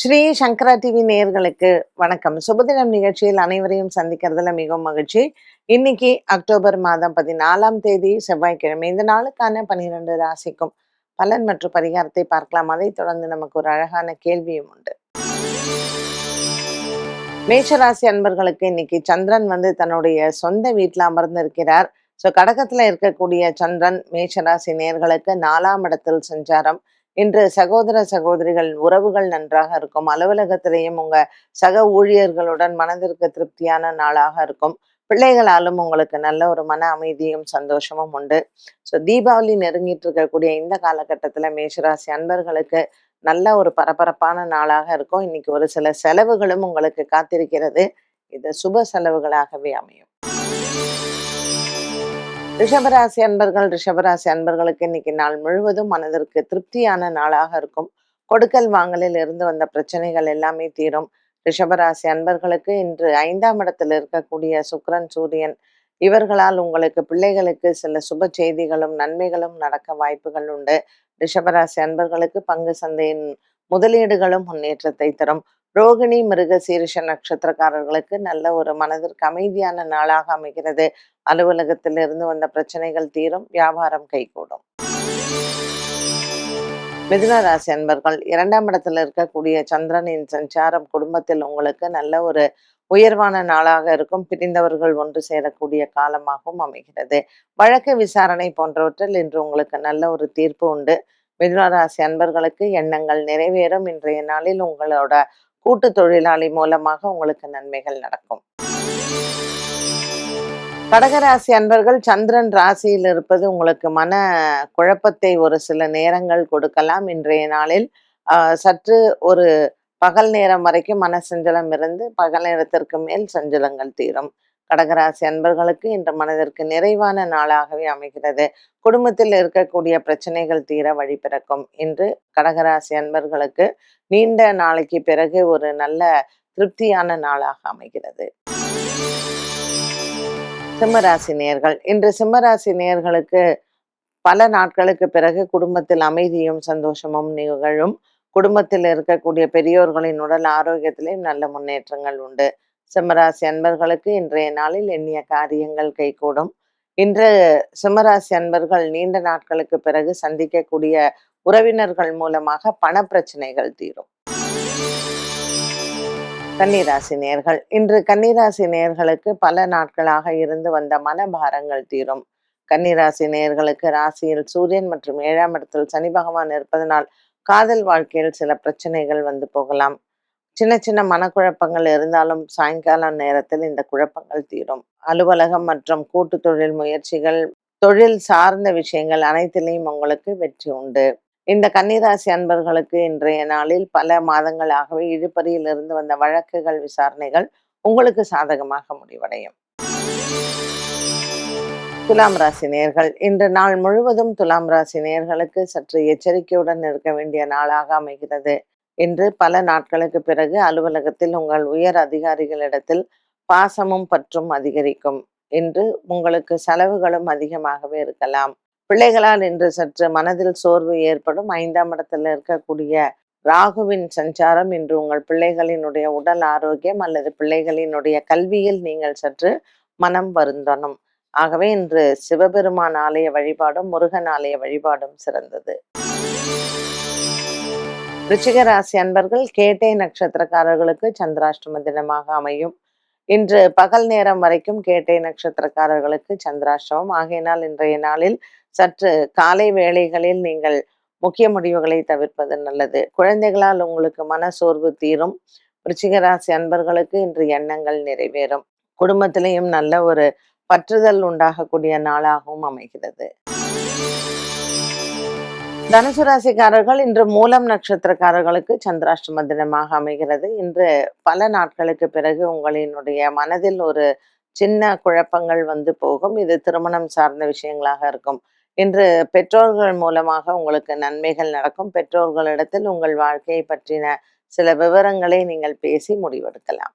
ஸ்ரீ சங்கரா TV நேயர்களுக்கு வணக்கம். சுபதினம் நிகழ்ச்சியில் அனைவரையும் சந்திக்கிறதுல மிகவும் மகிழ்ச்சி. இன்னைக்கு அக்டோபர் மாதம் பதினாலாம் தேதி செவ்வாய்க்கிழமை. இந்த நாளுக்கான பனிரெண்டு ராசிக்கும் பலன் மற்றும் பரிகாரத்தை பார்க்கலாம். அதைத் தொடர்ந்து நமக்கு ஒரு அழகான கேள்வியும் உண்டு. மேஷராசி அன்பர்களுக்கு இன்னைக்கு சந்திரன் வந்து தன்னுடைய சொந்த வீட்டில் அமர்ந்திருக்கிறார். ஸோ கடகத்தில் இருக்கக்கூடிய சந்திரன் மேஷராசி நேர்களுக்கு நாலாம் இடத்தில் சஞ்சாரம். இன்று சகோதர சகோதரிகள் உறவுகள் நன்றாக இருக்கும். அலுவலகத்திலையும் உங்க சக ஊழியர்களுடன் மனதிற்கு திருப்தியான நாளாக இருக்கும். பிள்ளைகளாலும் உங்களுக்கு நல்ல ஒரு மன அமைதியும் சந்தோஷமும் உண்டு. ஸோ தீபாவளி நெருங்கிட்டு இருக்கக்கூடிய இந்த காலகட்டத்தில் மேஷராசி அன்பர்களுக்கு நல்ல ஒரு பரபரப்பான நாளாக இருக்கும். இன்னைக்கு ஒரு சில செலவுகளும் உங்களுக்கு காத்திருக்கிறது. இது சுப செலவுகளாகவே அமையும். ரிஷபராசி அன்பர்கள் ரிஷபராசி அன்பர்களுக்கு இன்னைக்கு நாள் முழுவதும் மனதிற்கு திருப்தியான நாளாக இருக்கும். கொடுக்கல் வாங்கலில் இருந்து வந்த பிரச்சனைகள் எல்லாமே தீரும். ரிஷபராசி அன்பர்களுக்கு இன்று ஐந்தாம் இடத்தில் இருக்கக்கூடிய சுக்ரன் சூரியன் இவர்களால் உங்களுக்கு பிள்ளைகளுக்கு சில சுப செய்திகளும் நன்மைகளும் நடக்க வாய்ப்புகள் உண்டு. ரிஷபராசி அன்பர்களுக்கு பங்கு சந்தையின் முதலீடுகளும் முன்னேற்றத்தை தரும். ரோகிணி மிருக சீரிஷ நட்சத்திரக்காரர்களுக்கு நல்ல ஒரு மனதிற்கு அமைதியான நாளாக அமைகிறது. அலுவலகத்தில் இருந்து வந்த பிரச்சனைகள் தீரும் வியாபாரம் கைகூடும். மிதுன ராசி அன்பர்கள் இரண்டாம் இடத்துல இருக்கக்கூடிய சந்திரனின் சஞ்சாரம் குடும்பத்தில் உங்களுக்கு நல்ல ஒரு உயர்வான நாளாக இருக்கும். பிரிந்தவர்கள் ஒன்று சேரக்கூடிய காலமாகவும் அமைகிறது. வழக்கு விசாரணை போன்றவற்றில் இன்று உங்களுக்கு நல்ல ஒரு தீர்ப்பு உண்டு. மிதுன ராசி அன்பர்களுக்கு எண்ணங்கள் நிறைவேறும். இன்றைய நாளில் உங்களோட கூட்டு தொழிலாளி மூலமாக உங்களுக்கு நன்மைகள் நடக்கும். கடகராசி அன்பர்கள் சந்திரன் ராசியில் இருப்பது உங்களுக்கு மன குழப்பத்தை ஒரு சில நேரங்கள் கொடுக்கலாம். இன்றைய நாளில் சற்று ஒரு பகல் நேரம் வரைக்கும் மன சஞ்சலம் இருந்து பகல் நேரத்திற்கு மேல் சஞ்சலங்கள் தீரும். கடகராசி அன்பர்களுக்கு இன்று மனதிற்கு நிறைவான நாளாகவே அமைகிறது. குடும்பத்தில் இருக்கக்கூடிய பிரச்சனைகள் தீர வழி பிறக்கும். இன்று கடகராசி அன்பர்களுக்கு நீண்ட நாளைக்கு பிறகு ஒரு நல்ல திருப்தியான நாளாக அமைகிறது. சிம்மராசி நேர்கள். இன்று சிம்மராசி நேர்களுக்கு பல நாட்களுக்கு பிறகு குடும்பத்தில் அமைதியும் சந்தோஷமும் நிகழும். குடும்பத்தில் இருக்கக்கூடிய பெரியோர்களின் உடல் ஆரோக்கியத்திலேயும் நல்ல முன்னேற்றங்கள் உண்டு. சிம்மராசி அன்பர்களுக்கு இன்றைய நாளில் எண்ணிய காரியங்கள் கைகூடும். இன்று சிம்மராசி அன்பர்கள் நீண்ட நாட்களுக்கு பிறகு சந்திக்கக்கூடிய உறவினர்கள் மூலமாக பண பிரச்சனைகள் தீரும். கன்னிராசி நேர்கள் இன்று கன்னிராசி நேர்களுக்கு பல நாட்களாக இருந்து வந்த மனபாரங்கள் தீரும். கன்னிராசி நேர்களுக்கு ராசியில் சூரியன் மற்றும் ஏழாம் இடத்தில் சனி பகவான் இருப்பதனால் காதல் வாழ்க்கையில் சில பிரச்சனைகள் வந்து போகலாம். சின்ன சின்ன மனக்குழப்பங்கள் இருந்தாலும் சாயங்கால நேரத்தில் இந்த குழப்பங்கள் தீரும். அலுவலகம் மற்றும் கூட்டு தொழில் முயற்சிகள் தொழில் சார்ந்த விஷயங்கள் அனைத்திலையும் உங்களுக்கு வெற்றி உண்டு. இந்த கன்னிராசி அன்பர்களுக்கு இன்றைய நாளில் பல மாதங்களாகவே இழுபறியில் இருந்து வந்த வழக்குகள் விசாரணைகள் உங்களுக்கு சாதகமாக முடிவடையும். துலாம் ராசி நேர்கள் இன்று நாள் முழுவதும் துலாம் ராசி நேர்களுக்கு சற்று எச்சரிக்கையுடன் இருக்க வேண்டிய நாளாக அமைகிறது. இன்று பல நாட்களுக்கு பிறகு அலுவலகத்தில் உங்கள் உயர் அதிகாரிகளிடத்தில் பாசமும் பற்றும் அதிகரிக்கும் இன்று உங்களுக்கு செலவுகளும் அதிகமாகவே இருக்கலாம். பிள்ளைகளால் இன்று சற்று மனதில் சோர்வு ஏற்படும். ஐந்தாம் இடத்தில் இருக்கக்கூடிய ராகுவின் சஞ்சாரம் இன்று உங்கள் பிள்ளைகளினுடைய உடல் ஆரோக்கியம் அல்லது பிள்ளைகளினுடைய கல்வியில் நீங்கள் சற்று மனம் வருந்தனும் ஆகவே இன்று சிவபெருமான் ஆலய வழிபாடும் முருகன் ஆலய வழிபாடும் சிறந்தது. ரிச்சிக ராசி அன்பர்கள் கேட்டை நட்சத்திரக்காரர்களுக்கு சந்திராஷ்டம தினமாக அமையும். இன்று பகல் நேரம் வரைக்கும் கேட்டை நட்சத்திரக்காரர்களுக்கு சந்திராஷ்டமம். ஆகையினால் இன்றைய நாளில் சற்று காலை வேளைகளில் நீங்கள் முக்கிய முடிவுகளை தவிர்ப்பது நல்லது. குழந்தைகளால் உங்களுக்கு மன சோர்வு தீரும். ரிச்சிகராசி ராசி அன்பர்களுக்கு இன்று எண்ணங்கள் நிறைவேறும். குடும்பத்திலையும் நல்ல ஒரு பற்றுதல் உண்டாகக்கூடிய நாளாகவும் அமைகிறது. தனுசு ராசிக்காரர்கள் இன்று மூலம் நட்சத்திரக்காரர்களுக்கு சந்திராஷ்டம தினமாக அமைகிறது. இன்று பல நாட்களுக்கு பிறகு உங்களினுடைய மனதில் ஒரு சின்ன குழப்பங்கள் வந்து போகும். இது திருமணம் சார்ந்த விஷயங்களாக இருக்கும். இன்று பெற்றோர்கள் மூலமாக உங்களுக்கு நன்மைகள் நடக்கும். பெற்றோர்களிடத்தில் உங்கள் வாழ்க்கையை பற்றின சில விவரங்களை நீங்கள் பேசி முடிவெடுக்கலாம்.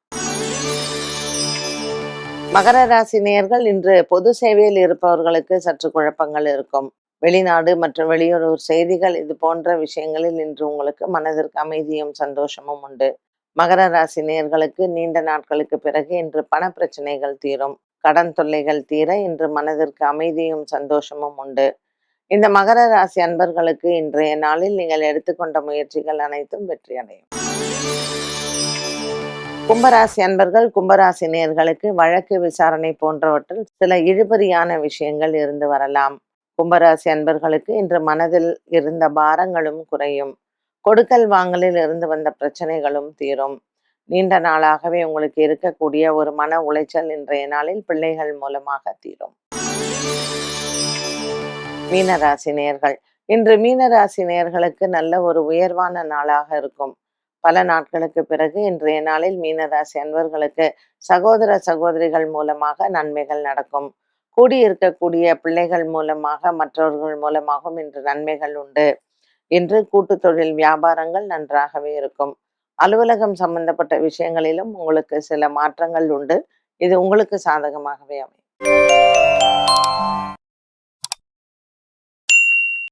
மகர ராசி நேர்கள் இன்று பொது சேவையில் இருப்பவர்களுக்கு சற்று குழப்பங்கள் இருக்கும். வெளிநாடு மற்றும் வெளியூர் செய்திகள் இது போன்ற விஷயங்களில் இன்று உங்களுக்கு மனதிற்கு அமைதியும் சந்தோஷமும் உண்டு. மகர ராசி நேர்களுக்கு நீண்ட நாட்களுக்கு பிறகு இன்று பண பிரச்சனைகள் தீரும். கடன் தொல்லைகள் தீர இன்று மனதிற்கு அமைதியும் சந்தோஷமும் உண்டு. இந்த மகர ராசி அன்பர்களுக்கு இன்றைய நாளில் நீங்கள் எடுத்துக்கொண்ட முயற்சிகள் அனைத்தும் வெற்றி அடையும் கும்பராசி அன்பர்கள் கும்பராசி நேர்களுக்கு வழக்கு விசாரணை போன்றவற்றில் சில இழுபறியான விஷயங்கள் இருந்து வரலாம். கும்பராசி அன்பர்களுக்கு இன்று மனதில் இருந்த பாரங்களும் குறையும். கொடுக்கல் வாங்கலில் இருந்து வந்த பிரச்சனைகளும் தீரும். நீண்ட நாளாகவே உங்களுக்கு இருக்கக்கூடிய ஒரு மன உளைச்சல் இன்றைய நாளில் பிள்ளைகள் மூலமாக தீரும். மீனராசி நேர்கள். இன்று மீனராசி நேயர்களுக்கு நல்ல ஒரு உயர்வான நாளாக இருக்கும். பல நாட்களுக்கு பிறகு இன்றைய நாளில் மீனராசி அன்பர்களுக்கு சகோதர சகோதரிகள் மூலமாக நன்மைகள் நடக்கும். கூடியிருக்கக்கூடிய பிள்ளைகள் மூலமாக மற்றவர்கள் மூலமாகவும் இன்று நன்மைகள் உண்டு. இன்று கூட்டு தொழில் வியாபாரங்கள் நன்றாகவே இருக்கும். அலுவலகம் சம்பந்தப்பட்ட விஷயங்களிலும் உங்களுக்கு சில மாற்றங்கள் உண்டு. இது உங்களுக்கு சாதகமாகவே அமையும்.